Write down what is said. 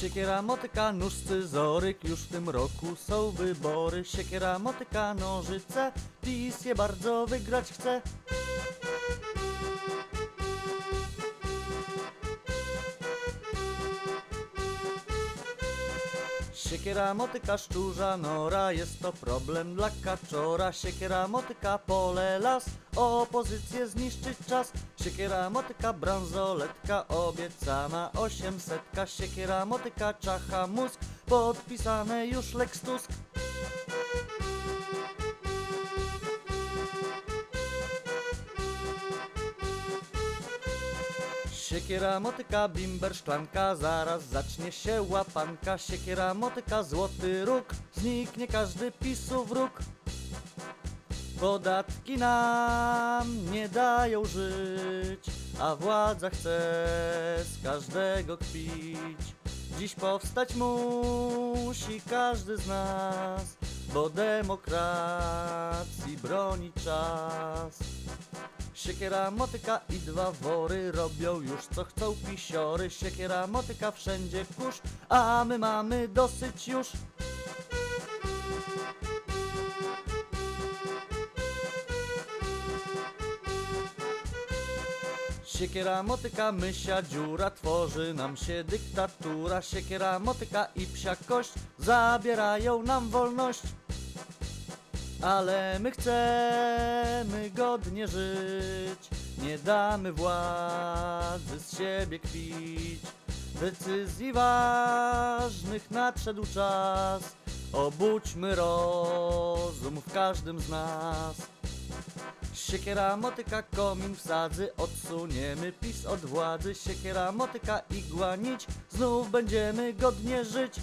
Siekiera, motyka, nóż, scyzoryk, już w tym roku są wybory. Siekiera, motyka, nożyce, PiS je bardzo wygrać chce. Siekiera, motyka, szczurza, nora, jest to problem dla kaczora. Siekiera, motyka, pole, las, opozycję zniszczyć czas. Siekiera, motyka, bransoletka, obiecana osiemsetka. Siekiera, motyka, czacha, mózg, podpisane już Lex Tusk. Siekiera, motyka, bimber, szklanka, zaraz zacznie się łapanka. Siekiera, motyka, złoty róg, zniknie każdy pisu wróg. Podatki nam nie dają żyć, a władza chce z każdego kpić. Dziś powstać musi każdy z nas, bo demokracji broni czas. Siekiera, motyka i dwa wory robią już co chcą pisiory. Siekiera, motyka, wszędzie kurz, a my mamy dosyć już. Siekiera, motyka, mysia, dziura, tworzy nam się dyktatura. Siekiera, motyka i psia kość zabierają nam wolność. Ale my chcemy godnie żyć, nie damy władzy z siebie kpić. Decyzji ważnych nadszedł czas, obudźmy rozum w każdym z nas. Siekiera, motyka, komin wsadzy, odsuniemy PiS od władzy. Siekiera, motyka, igła, nić, znów będziemy godnie żyć.